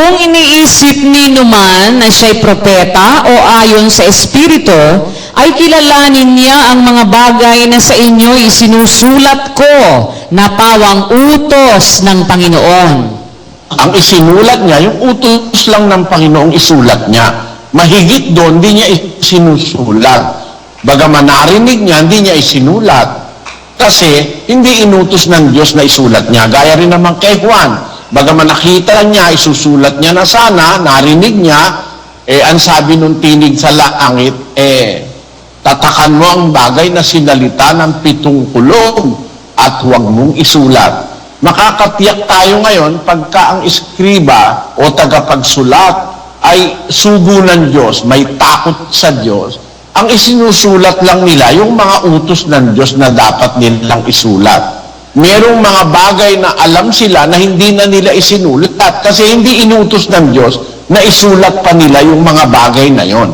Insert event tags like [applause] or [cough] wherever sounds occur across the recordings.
Kung iniisip ni numan na siya'y propeta o ayon sa Espiritu, ay kilalanin niya ang mga bagay na sa inyo isinusulat ko na pawang utos ng Panginoon. Ang isinulat niya, yung utos lang ng Panginoong isulat niya. Mahigit doon, hindi niya isinusulat. Bagaman narinig niya, hindi niya isinulat. Kasi hindi inutos ng Diyos na isulat niya. Gaya rin naman kay Juan. Bagaman nakita niya, isusulat niya na sana, narinig niya, eh ang sabi nung tinig sa langit, eh tatakan mo ang bagay na sinalita ng pitong kulong at huwag mong isulat. Makakatiyak tayo ngayon pagka ang iskriba o tagapagsulat ay sugo ng Diyos, may takot sa Diyos, ang isinusulat lang nila yung mga utos ng Diyos na dapat nilang isulat. Merong mga bagay na alam sila na hindi na nila isinulat kasi hindi inutos ng Diyos na isulat pa nila yung mga bagay na yon.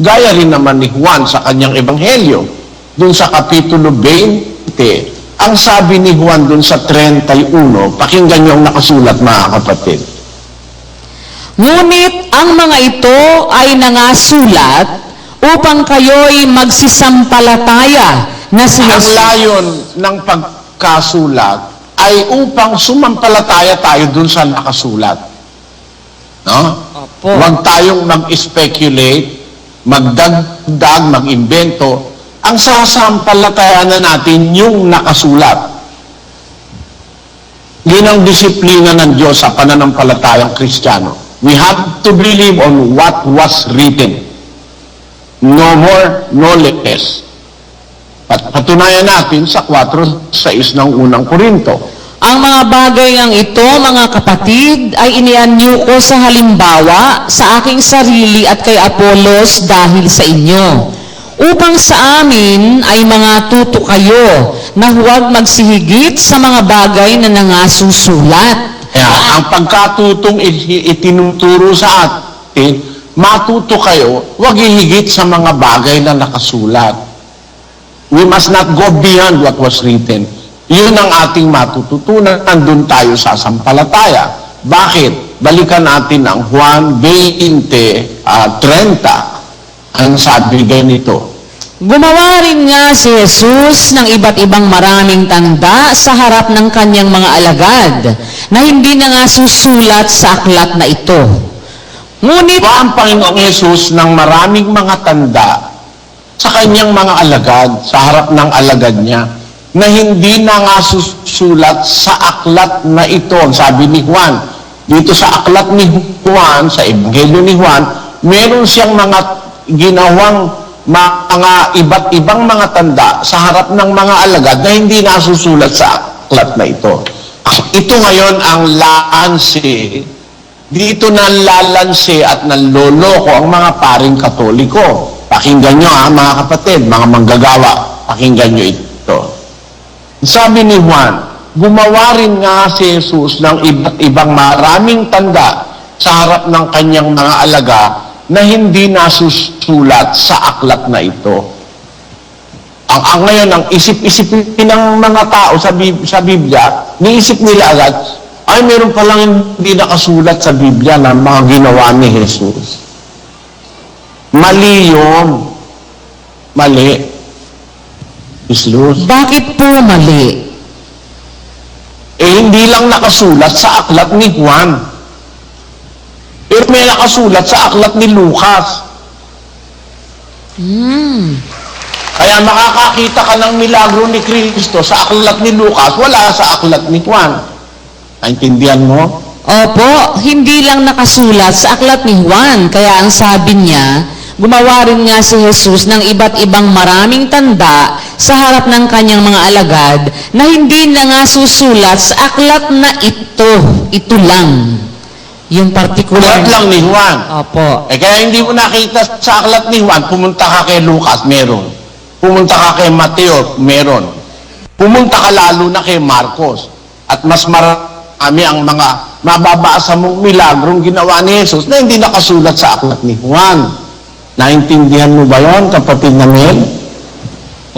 Gaya rin naman ni Juan sa kanyang ebanghelyo, dun sa Kapitulo 20, ang sabi ni Juan dun sa 31, pakinggan niyo ang nakasulat mga kapatid. Ngunit ang mga ito ay nangasulat upang kayo'y magsisampalataya na si Ang Jesus. layon ng pagkasulat ay upang sumampalataya tayo dun sa nakasulat. No? Opo. Huwag tayong mag-speculate, magdagdag, mag-imbento. Ang sasampalataya na natin yung nakasulat. Yun ang disiplina ng Diyos sa pananampalatayang Kristiyano. We have to believe on what was written. No more, no less. At patunayan natin sa 4.6 ng unang Korinto. Ang mga bagay ang ito, mga kapatid, ay inianyo ko sa halimbawa sa aking sarili at kay Apolos dahil sa inyo. Upang sa amin ay mga tuto kayo na huwag magsihigit sa mga bagay na nangasusulat. Kaya ang pagkatutong itinuturo sa atin, matuto kayo, huwag ihigit sa mga bagay na nakasulat. We must not go beyond what was written. Yun ang ating matututunan. Nandun tayo sa sampalataya. Bakit? Balikan natin ang Juan 20, ah, 30. Ang sabi ganito, Gumawa rin nga si Jesus ng iba't ibang maraming tanda sa harap ng kanyang mga alagad na hindi na nga susulat sa aklat na ito. Ngunit Gawa ang Panginoong Yesus ng maraming mga tanda sa kanyang mga alagad, sa harap ng alagad niya, na hindi na nga susulat sa aklat na ito. Sabi ni Juan, dito sa aklat ni Juan, sa Ebanghelyo ni Juan, meron siyang mga ginawang mga iba't ibang mga tanda sa harap ng mga alagad na hindi nasusulat sa aklat na ito. Ito ngayon ang laansi dito nanlalansi at nanloloko ang mga paring katoliko. Pakinggan nyo ha, mga kapatid, mga manggagawa. Pakinggan nyo ito. Sabi ni Juan, gumawa rin nga si Jesus ng iba't ibang maraming tanda sa harap ng kanyang mga alaga na hindi nasusulat sa aklat na ito. Ang, ang ngayon, ang isip-isipin ng mga tao sa, sa Biblia, niisip nila agad, ay meron palang hindi nakasulat sa Biblia na mga ginawa ni Jesus. Mali yun. Mali. Islus. bakit po mali? Eh, hindi lang nakasulat sa aklat ni Juan. Pero may nakasulat sa aklat ni Lucas. Hmm. Kaya makakakita ka ng milagro ni Kristo sa aklat ni Lucas, wala sa aklat ni Juan. Naintindihan mo? Opo, hindi lang nakasulat sa aklat ni Juan, kaya ang sabi niya, gumawa rin nga si Jesus ng iba't ibang maraming tanda sa harap ng kanyang mga alagad na hindi na nga susulat sa aklat na ito. Ito lang. Yung particular. Aklat lang ni Juan. Opo. Eh kaya hindi mo nakita sa aklat ni Juan, pumunta ka kay Lucas, meron. Pumunta ka kay Mateo, meron. Pumunta ka lalo na kay Marcos. At mas marami ang mga mababasa mong milagrong ginawa ni Jesus na hindi nakasulat sa aklat ni Juan. Naintindihan mo ba yon kapatid na Mel?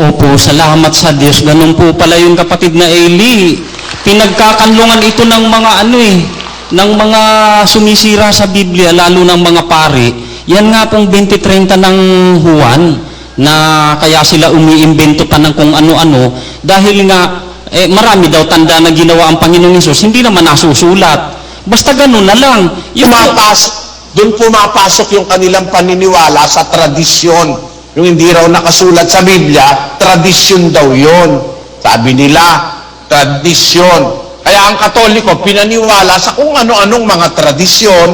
Opo, salamat sa Diyos. Ganun po pala yung kapatid na Eli. Pinagkakanlungan ito ng mga ano eh, ng mga sumisira sa Biblia, lalo ng mga pari, yan nga pong 2030 ng Juan, na kaya sila umiimbento pa ng kung ano-ano, dahil nga, eh, marami daw tanda na ginawa ang Panginoong Yesus, hindi naman nasusulat. Basta ganun na lang. Yung Pumapas, doon pumapasok yung kanilang paniniwala sa tradisyon. Yung hindi raw nakasulat sa Biblia, tradisyon daw yon. Sabi nila, tradisyon. Kaya ang Katoliko, pinaniwala sa kung ano-anong mga tradisyon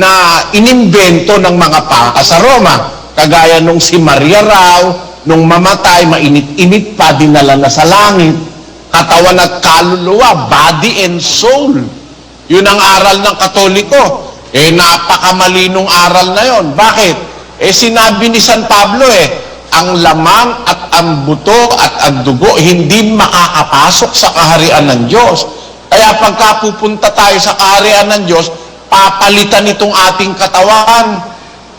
na inimbento ng mga papa sa Roma. Kagaya nung si Maria raw, nung mamatay, mainit-init pa, dinala na sa langit. Katawan at kaluluwa, body and soul. Yun ang aral ng Katoliko. Eh, napakamalinong aral na yon. Bakit? Eh, sinabi ni San Pablo eh, ang lamang at ang buto at ang dugo hindi makakapasok sa kaharian ng Diyos. Kaya pagka pupunta tayo sa kaharian ng Diyos, papalitan itong ating katawan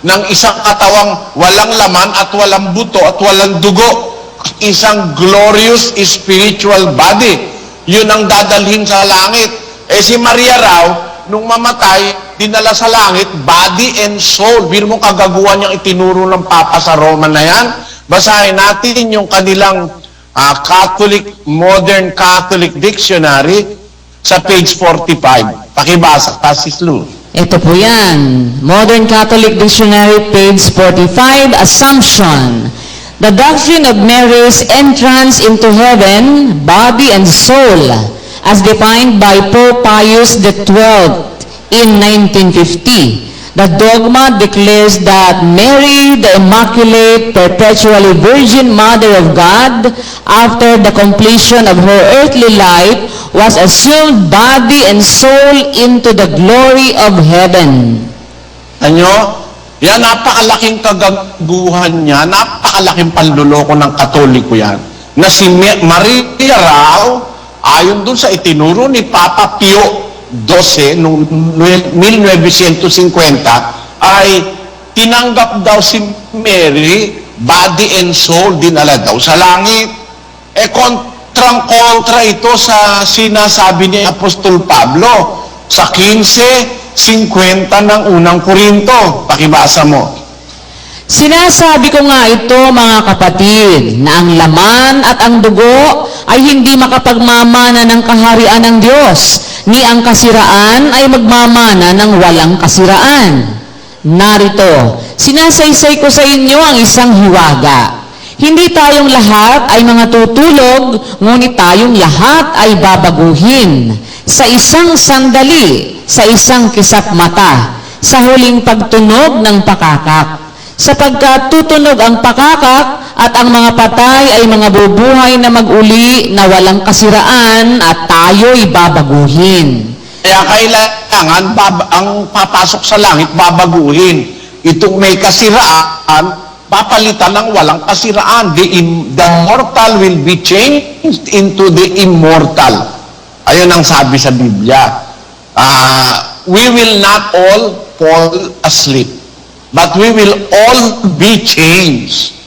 ng isang katawang walang laman at walang buto at walang dugo. Isang glorious spiritual body. Yun ang dadalhin sa langit. Eh si Maria raw, nung mamatay, dinala sa langit, body and soul. Biro mo kagaguhan niyang itinuro ng Papa sa Roma na yan. Basahin natin yung kanilang ah, Catholic, Modern Catholic Dictionary sa page 45. Pakibasa, Passis Lou. Ito po yan. Modern Catholic Dictionary, page 45, Assumption. The doctrine of Mary's entrance into heaven, body and soul, as defined by Pope Pius XII in 1950. The dogma declares that Mary, the Immaculate, perpetually Virgin Mother of God, after the completion of her earthly life, was assumed body and soul into the glory of heaven. Ano? Yan, napakalaking kagaguhan niya, napakalaking panluloko ng katoliko yan. Na si Ma- Maria raw, ayon dun sa itinuro ni Papa Pio XII noong 1950, ay tinanggap daw si Mary, body and soul, dinala daw sa langit. Eh, kontrang-kontra ito sa sinasabi ni Apostol Pablo sa 15.50 ng unang Korinto. Pakibasa mo. Sinasabi ko nga ito, mga kapatid, na ang laman at ang dugo ay hindi makapagmamana ng kaharian ng Diyos, ni ang kasiraan ay magmamana ng walang kasiraan. Narito, sinasaysay ko sa inyo ang isang hiwaga. Hindi tayong lahat ay mga tutulog, ngunit tayong lahat ay babaguhin. Sa isang sandali, sa isang kisap mata, sa huling pagtunog ng pakakak sapagkat tutunog ang pakakak at ang mga patay ay mga bubuhay na maguli na walang kasiraan at tayo'y babaguhin. Kaya kailangan bab- ang papasok sa langit, babaguhin. Itong may kasiraan, papalitan ng walang kasiraan. The, im- the mortal will be changed into the immortal. Ayun ang sabi sa Biblia. Ah, we will not all fall asleep, but we will all be changed.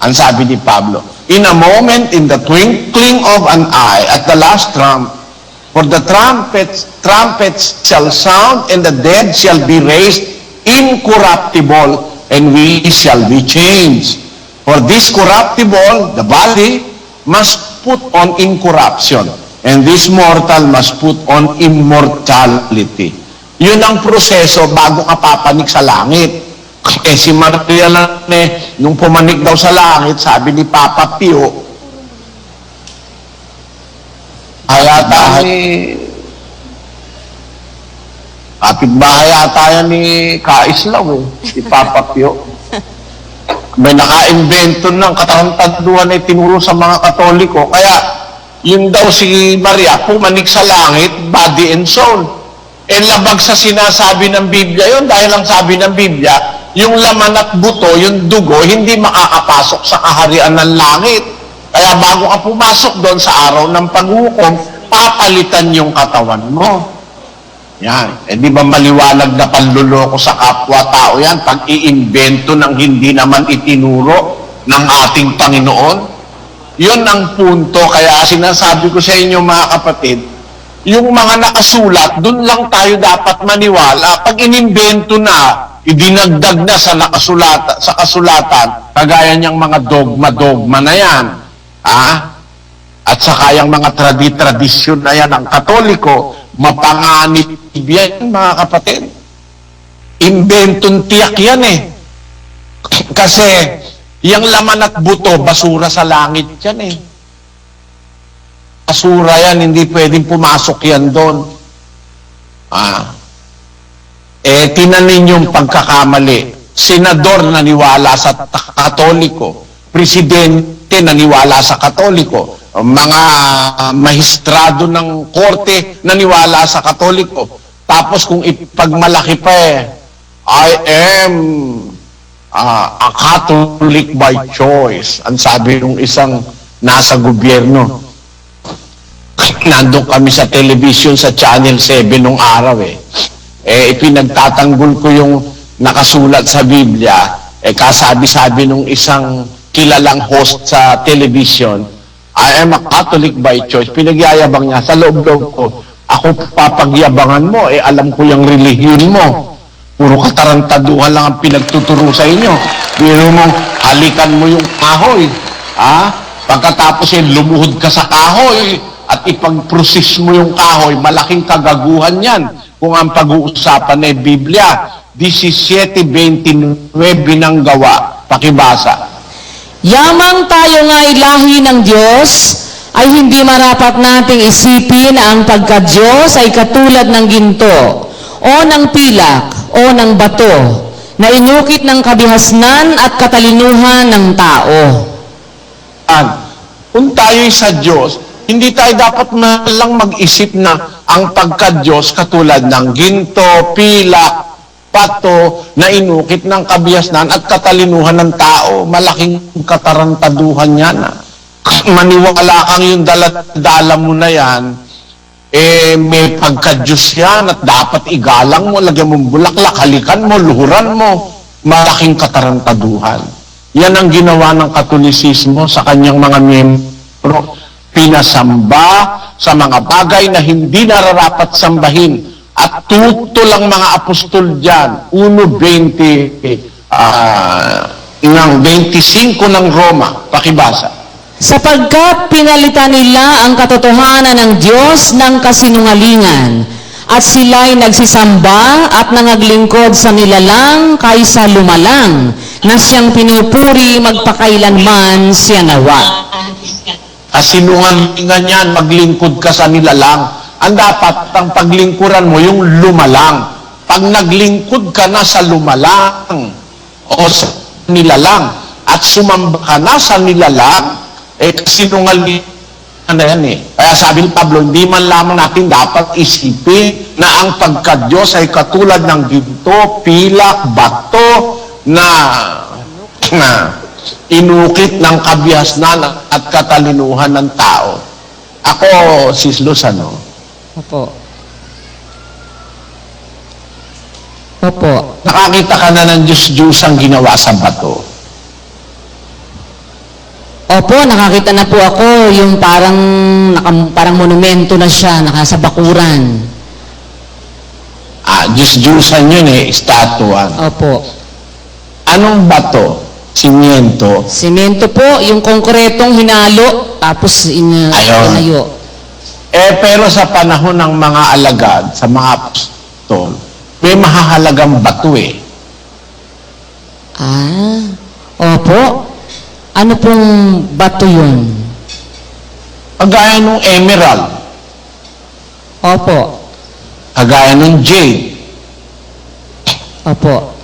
Ang sabi ni Pablo, In a moment, in the twinkling of an eye, at the last trump, for the trumpets, trumpets shall sound, and the dead shall be raised incorruptible, and we shall be changed. For this corruptible, the body, must put on incorruption, and this mortal must put on immortality. Yun ang proseso bago ka papanik sa langit. Eh si Maria lang eh, nung pumanik daw sa langit, sabi ni Papa Pio, kaya tayo kapitbahay ata yan ni Kaislaw eh, si Papa Pio. May naka-invento ng katarantaduhan na tinuro sa mga katoliko. Kaya, yun daw si Maria, pumanik sa langit, body and soul. Eh, labag sa sinasabi ng Biblia yun, dahil ang sabi ng Biblia, yung laman at buto, yung dugo, hindi makakapasok sa kaharian ng langit. Kaya bago ka pumasok doon sa araw ng paghukom, papalitan yung katawan mo. Yan. Eh di ba maliwanag na panluloko sa kapwa-tao yan pag iimbento ng hindi naman itinuro ng ating Panginoon? Yun ang punto. Kaya sinasabi ko sa inyo mga kapatid, yung mga nakasulat, doon lang tayo dapat maniwala. Pag inimbento na, idinagdag na sa nakasulata, sa kasulatan, kagaya niyang mga dogma-dogma na yan. Ah? At saka yung mga tradi-tradisyon na yan ng katoliko, mapanganib yan, mga kapatid. Inventong tiyak yan eh. [clears throat] Kasi, yung laman at buto, basura sa langit yan eh. Basura yan, hindi pwedeng pumasok yan doon. Ah. Eh, tinanin yung pagkakamali. Senador naniwala sa katoliko. Presidente naniwala sa katoliko. Mga mahistrado ng korte naniwala sa katoliko. Tapos kung ipagmalaki pa eh, I am ah, a Catholic by choice. Ang sabi ng isang nasa gobyerno. Nandun kami sa television sa Channel 7 nung araw eh. Eh, ipinagtatanggol ko yung nakasulat sa Biblia. Eh, kasabi-sabi nung isang kilalang host sa television, I am a Catholic by choice. Pinagyayabang niya sa loob-loob ko. Ako papagyabangan mo, eh alam ko yung relihiyon mo. Puro katarantaduhan lang ang pinagtuturo sa inyo. Biro mo, halikan mo yung kahoy. Ha? Pagkatapos eh, lumuhod ka sa kahoy at ipag-process mo yung kahoy, malaking kagaguhan yan kung ang pag-uusapan ay Biblia. 17.29 ng gawa. Pakibasa. Yamang tayo nga'y lahi ng Diyos, ay hindi marapat nating isipin na ang pagka-Diyos ay katulad ng ginto, o ng pilak, o ng bato, na inukit ng kabihasnan at katalinuhan ng tao. Kung tayo'y sa Diyos, hindi tayo dapat man lang mag-isip na ang pagka-Diyos katulad ng ginto, pilak, pato na inukit ng kabiyasnan at katalinuhan ng tao. Malaking katarantaduhan yan. ah. Maniwala kang yung dala-dala mo na yan, eh may pagka-Diyos yan at dapat igalang mo, lagyan mong bulaklak, halikan mo, luhuran mo. Malaking katarantaduhan. Yan ang ginawa ng katolisismo sa kanyang mga miyembro. Pinasamba sa mga bagay na hindi nararapat sambahin. At tuto lang mga apostol dyan, 1.20, ah, ng 25 ng Roma, pakibasa. Sapagkat pinalitan nila ang katotohanan ng Diyos ng kasinungalingan, at sila'y nagsisamba at nangaglingkod sa nilalang kaysa lumalang, na siyang pinupuri magpakailanman siya nawa. Kasinungalingan yan, maglingkod ka sa nilalang. Ang dapat, ang paglingkuran mo, yung lumalang. Pag naglingkod ka na sa lumalang, o sa nilalang, at sumamba ka na sa nilalang, eh kasinungalingan na yan eh. Kaya sabi ni Pablo, hindi man lamang natin dapat isipin na ang pagka-Diyos ay katulad ng ginto, pilak, bato, na, na inukit ng kabihasnan at katalinuhan ng tao. Ako, Sis Luz, ano? Opo. Opo. Nakakita ka na ng Diyos-Diyos ang ginawa sa bato. Opo, nakakita na po ako yung parang naka- parang monumento na siya, nasa bakuran. Ah, Diyos-Diyosan yun eh, estatuan. Opo. Anong bato? Simiento. Semento po, yung konkretong hinalo, tapos in, Ayun. inayo. Eh, pero sa panahon ng mga alagad, sa mga apostol, may mahahalagang bato eh. Ah, opo. Ano pong bato yun? Kagaya nung emerald, Opo. kagaya nung jade. Opo.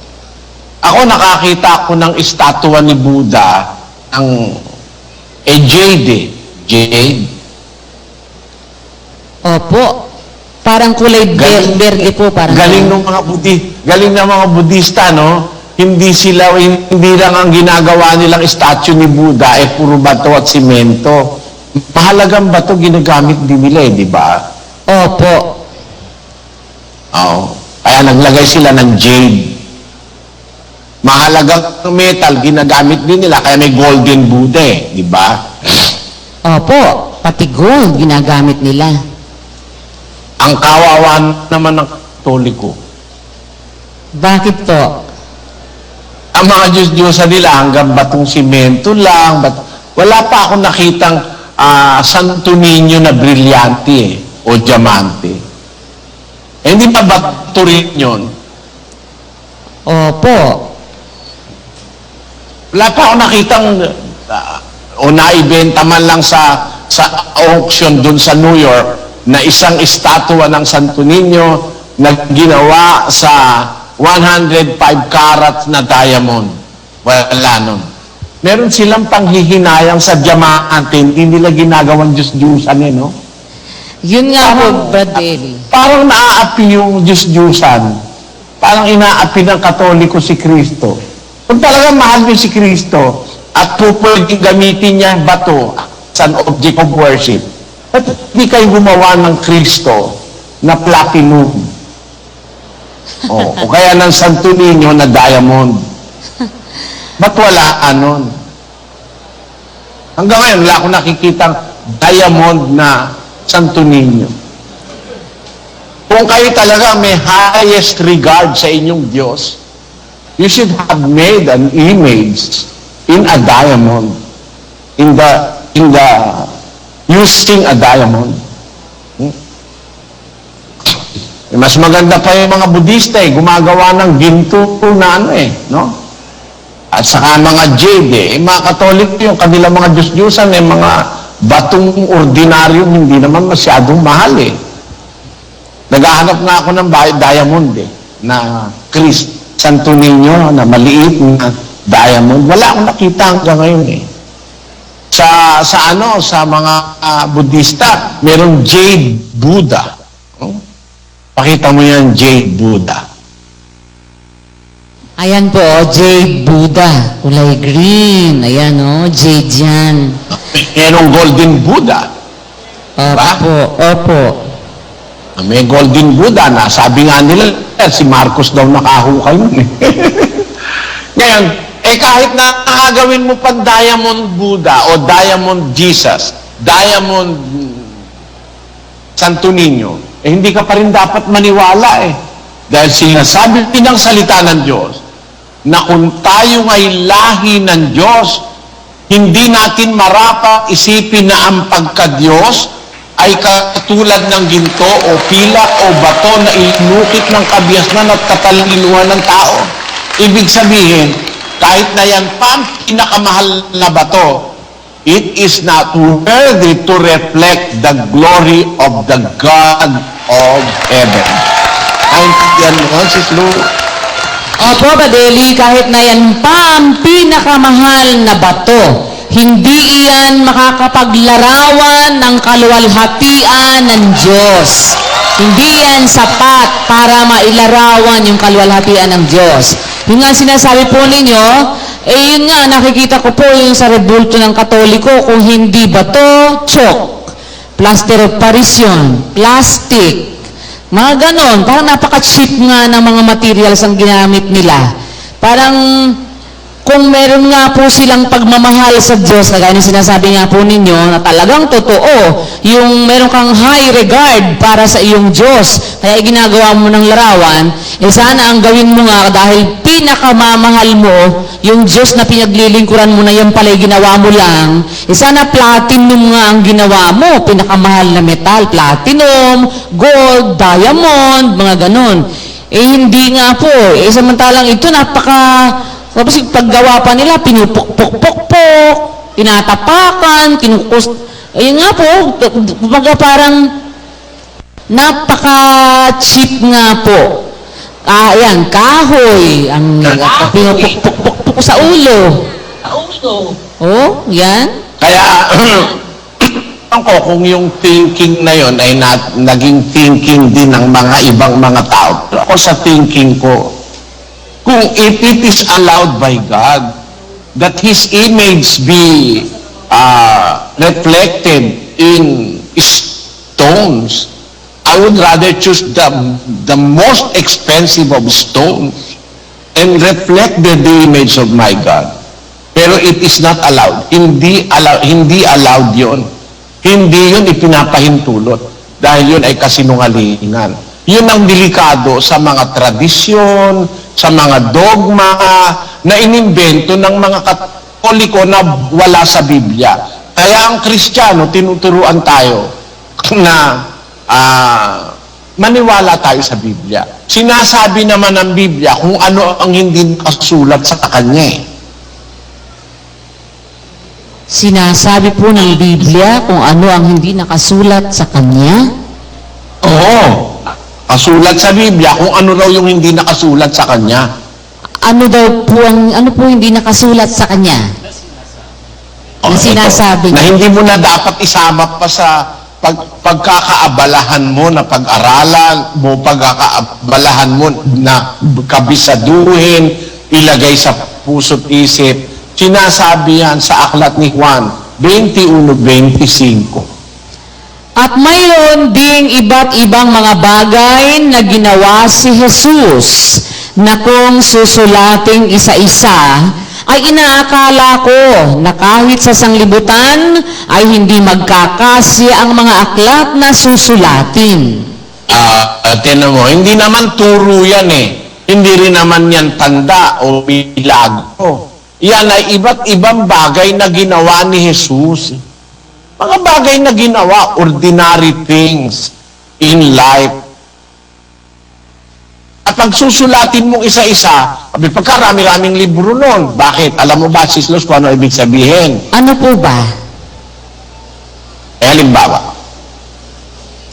Ako nakakita ako ng estatwa ni Buddha ng eh, jade eh. Jade. Opo. Parang kulay Galing- berde po. Parang Galing ng mga Budi, galing ng mga Budista, no? Hindi sila, hindi lang ang ginagawa nilang statue ni Buddha, eh puro bato at simento. Mahalagang bato ginagamit din nila eh, di ba? Opo. Oo. Kaya naglagay sila ng jade. Mahalagang metal, ginagamit din nila, kaya may golden Buddha eh, di ba? Opo. Pati gold ginagamit nila. Ang kawawan naman ng katoliko. Bakit po? Ang mga Diyos-Diyosa nila hanggang batong simento lang. Bat Wala pa ako nakitang ah, Santo Niño na brilyante eh, o diamante. Eh, hindi ba bato rin yun? Opo. Wala pa ako nakitang ah, o naibenta man lang sa sa auction dun sa New York na isang estatwa ng Santo Niño na ginawa sa 105 carats na diamond. Wala nun. Meron silang panghihinayang sa diamante, hindi nila ginagawang Diyos-Diyusan eh, no? Yun nga po, Brad. Parang naaapi yung Diyos-Diyusan. Parang inaapi ng Katoliko si Kristo. Kung talagang mahal niyo si Kristo at po pwedeng gamitin niya ang bato as an object of worship, ba't hindi kayo gumawa ng Kristo na platinum? [laughs] O, o kaya ng Santo Niño na diamond. Ba't wala anon? Hanggang ngayon, wala akong nakikitang diamond na Santo Niño. Kung kayo talaga may highest regard sa inyong Diyos, you should have made an image in a diamond. In the, in the, using a diamond. Hmm? Eh, Mas maganda pa yung mga Budista eh, gumagawa ng ginto na ano eh, no? At saka mga jade eh, Eh, mga Katolik yung kanilang mga Diyos-Diyosan eh, mga batong ordinaryo hindi naman masyadong mahal eh. Naghahanap nga ako ng diamond eh, na Chris, Santo Niño, na maliit na diamond. Wala akong nakita hanggang ngayon eh. Sa, sa ano, sa mga ah, Budista, merong jade Buddha. Hmm? Pakita mo yan, jade Buddha. Ayan po, oh, Jade Buddha. Kulay green. Ayan, oh, Jade yan. Merong golden Buddha. Opo, opo. May golden Buddha na sabi nga nila, eh, si Marcos daw nakahukay nun eh. [laughs] Ngayon, eh kahit na nakagawin mo pang Diamond Buddha o Diamond Jesus, Diamond Santo Niño, eh hindi ka pa rin dapat maniwala eh. Dahil sinasabi ng salita ng Diyos na kung tayo ay lahi ng Diyos, hindi natin marapat isipin na ang pagka-Diyos ay katulad ng ginto o pila o bato na inukit ng kabiasnan at katalinuhan ng tao. Ibig sabihin, kahit na yan pa pinakamahal na bato, it is not worthy to reflect the glory of the God of heaven. Naintindihan mo, Sis Lou? Opo, Badeli, kahit na yan pa ang pinakamahal na bato, hindi iyan makakapaglarawan ng kaluwalhatian ng Diyos. Hindi yan sapat para mailarawan yung kaluwalhatian ng Diyos. Yung nga sinasabi po ninyo, eh yun nga, nakikita ko po yung sa rebulto ng Katoliko, kung hindi bato, chalk, plaster of Paris yun, plastic, mga ganon, parang napaka-cheap nga ng mga materials ang ginamit nila. Parang kung meron nga po silang pagmamahal sa Diyos, na ganyan sinasabi nga po ninyo, na talagang totoo, yung meron kang high regard para sa iyong Diyos, kaya ginagawa mo ng larawan, eh sana ang gawin mo nga dahil pinakamamahal mo, yung Diyos na pinaglilingkuran mo na yan pala ginawa mo lang, eh sana platinum nga ang ginawa mo, pinakamahal na metal, platinum, gold, diamond, mga ganon. Eh hindi nga po, eh samantalang ito napaka tapos yung paggawa pa nila, pinupukpok-pukpok, tinatapakan, kinukus... Ayun nga po, kumbaga parang napaka-cheap nga po. Ah, yan, kahoy, ang pinupukpok-pukpok sa ulo. Oh, yan. Kaya, [clears throat] ako kung yung thinking na yon ay na, naging thinking din ng mga ibang mga tao. Ako sa thinking ko, kung if it is allowed by God that His image be uh, reflected in stones, I would rather choose the, the most expensive of stones and reflect the, the image of my God. Pero it is not allowed. Hindi allowed, hindi allowed 'yon. Hindi 'yon ipinapahintulot. dahil yun ay kasinungalingan. Yun ang delikado sa mga tradisyon, sa mga dogma na inimbento ng mga katoliko na wala sa Biblia. Kaya ang Kristiyano, tinuturuan tayo [laughs] na ah, maniwala tayo sa Biblia. Sinasabi naman ng Biblia kung ano ang hindi nakasulat sa kanya eh. Sinasabi po ng Biblia kung ano ang hindi nakasulat sa kanya. Oo. Kasulat sa Biblia kung ano raw yung hindi nakasulat sa kanya. Ano daw po ang ano po hindi nakasulat sa kanya? Oh, Na ito, sinasabi na hindi mo na dapat isama pa sa pag, pagkakaabalahan mo na pag-aralan mo, pagkakaabalahan mo na kabisaduhin, ilagay sa puso't isip. Sinasabi yan sa aklat ni Juan 21-25. At mayroon ding iba't ibang mga bagay na ginawa si Jesus na kung susulating isa-isa, ay inaakala ko na kahit sa sanglibutan ay hindi magkakasya ang mga aklat na susulatin. Ah, uh, tinan mo, hindi naman turo yan eh. Hindi rin naman yan tanda o milagro. Yan ay iba't ibang bagay na ginawa ni Jesus. Mga bagay na ginawa, ordinary things in life. At pag susulatin mong isa-isa, sabi, pagkarami-raming libro nun. Bakit? Alam mo ba, Sislos, kung ano ibig sabihin? Ano po ba? Eh, halimbawa,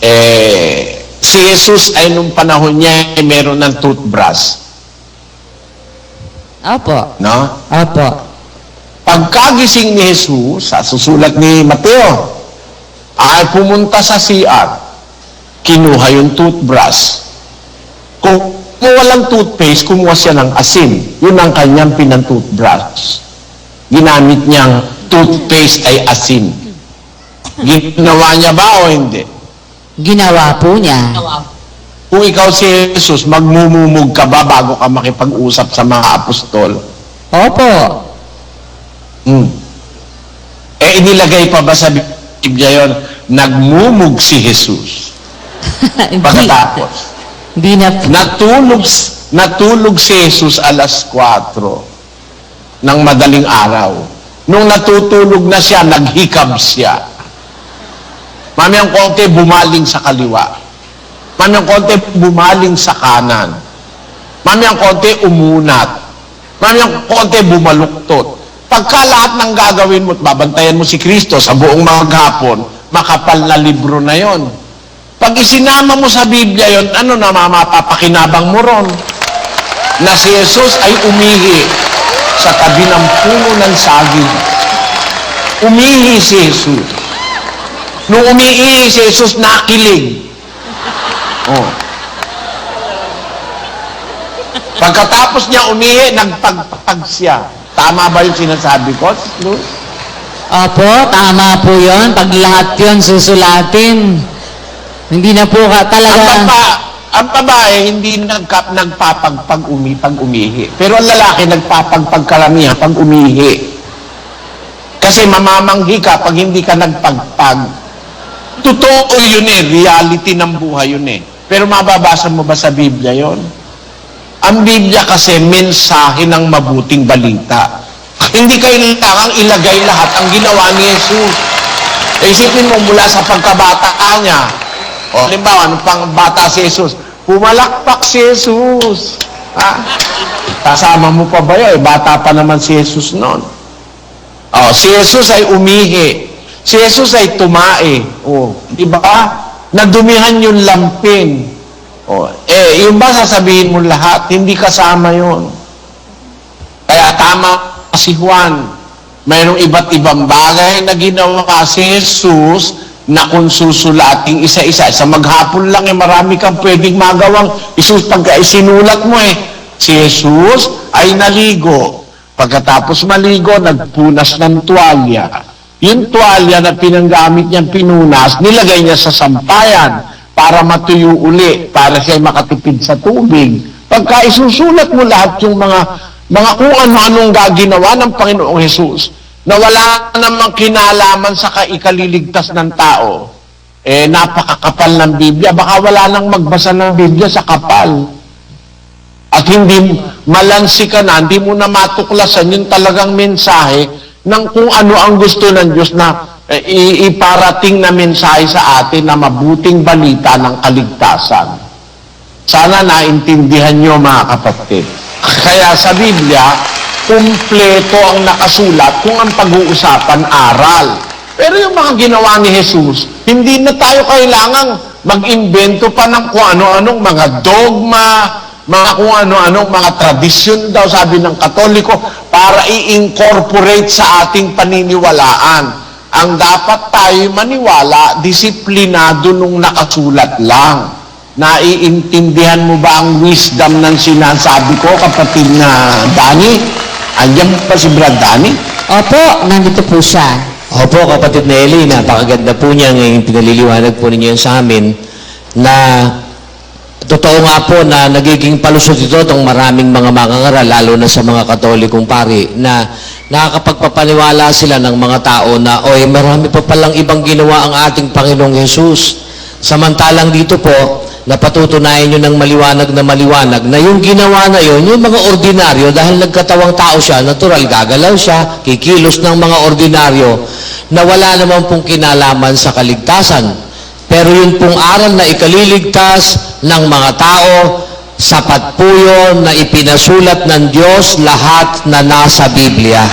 eh, si Jesus ay nung panahon niya, eh, meron ng toothbrush. Opo. No? Opo. Pagkagising ni Jesus, sa susulat ni Mateo, ay pumunta sa CR, kinuha yung toothbrush. Kung walang toothpaste, kumuha siya ng asin. Yun ang kanyang pinang-toothbrush. Ginamit niyang toothpaste ay asin. Ginawa niya ba o hindi? Ginawa po niya. Kung ikaw si Jesus, magmumumug ka ba bago ka makipag-usap sa mga apostol? Opo. Hmm. Eh, inilagay pa ba sa Biblia yon nagmumug si Jesus? [laughs] Pagkatapos, Hindi na natulog, natulog si Jesus alas 4 ng madaling araw. Nung natutulog na siya, naghikab siya. Mami ang konti, bumaling sa kaliwa. Mami ang konti, bumaling sa kanan. Mami ang konti, umunat. Mami ang konti, bumaluktot. Pagka lahat ng gagawin mo babantayan mo si Kristo sa buong maghapon, makapal na libro na yon. Pag isinama mo sa Biblia yon, ano na mapapakinabang mo ron? Na si Jesus ay umihi sa tabi ng puno ng saging. Umihi si Jesus. Nung umiihi si Jesus, nakilig. Oh. Pagkatapos niya umihi, nagpagpag siya. Tama ba yung sinasabi ko, Luz? Opo, tama po yon. Pag lahat yon susulatin, hindi na po ka Ang, talaga... baba, ang babae, hindi nagka, nagpapagpag umi, pag umihi. Pero ang lalaki, nagpapagpag karamihan pag umihi. Kasi mamamanghi ka pag hindi ka nagpagpag. Totoo yun eh, reality ng buhay yun eh. Pero mababasa mo ba sa Biblia yon? Ang Biblia kasi mensahe ng mabuting balita. Hindi kailangang ilagay lahat ang ginawa ni Jesus. Eh, Isipin mo mula sa pagkabata niya. O, halimbawa, nung pang bata si Jesus, pumalakpak si Jesus. Ha? Kasama mo pa ba yun? Eh, bata pa naman si Jesus noon. Oh, si Jesus ay umihi. Si Jesus ay tumae. Oh, di ba? Nadumihan yung lampin. Oh, eh, yung ba sasabihin mo lahat? Hindi kasama yon. Kaya tama si Juan. Mayroong iba't ibang bagay na ginawa si Jesus na kung susulating isa-isa. Sa maghapon lang eh, marami kang pwedeng magawang isus pagka isinulat mo eh. Si Jesus ay naligo. Pagkatapos maligo, nagpunas ng tuwalya. Yung tuwalya na pinanggamit niyang pinunas, nilagay niya sa sampayan para matuyo uli, para siya makatipid sa tubig. Pagka isusulat mo lahat yung mga mga kung ano-anong gaginawa ng Panginoong Jesus na wala namang kinalaman sa kaikaliligtas ng tao, eh, napakakapal ng Biblia. Baka wala nang magbasa ng Biblia sa kapal. At hindi malansi ka na, hindi mo na matuklasan yung talagang mensahe ng kung ano ang gusto ng Diyos na eh, iparating na mensahe sa atin na mabuting balita ng kaligtasan. Sana naintindihan nyo mga kapatid. Kaya sa Biblia, kumpleto ang nakasulat kung ang pag-uusapan aral. Pero yung mga ginawa ni Jesus, hindi na tayo kailangang mag-imbento pa ng kung ano-anong mga dogma, mga kung ano-anong mga tradisyon daw, sabi ng Katoliko, para i-incorporate sa ating paniniwalaan. Ang dapat tayo maniwala, disiplinado nung nakasulat lang. Naiintindihan mo ba ang wisdom ng sinasabi ko, kapatid na Dani? Andiyan pa si Brad Dani? Opo, nandito po siya. Opo, kapatid na Eli, napakaganda po niya ngayong pinaliliwanag po ninyo sa amin na totoo nga po na nagiging palusot ito itong maraming mga mangangaral, lalo na sa mga katolikong pari, na nakakapagpapaniwala sila ng mga tao na, oy, marami pa palang ibang ginawa ang ating Panginoong Jesus. Samantalang dito po, napatutunayan nyo ng maliwanag na maliwanag na yung ginawa na yun, yung mga ordinaryo, dahil nagkatawang tao siya, natural, gagalaw siya, kikilos ng mga ordinaryo, na wala naman pong kinalaman sa kaligtasan. Pero yun pong aral na ikaliligtas ng mga tao, sapat po yun na ipinasulat ng Diyos lahat na nasa Biblia.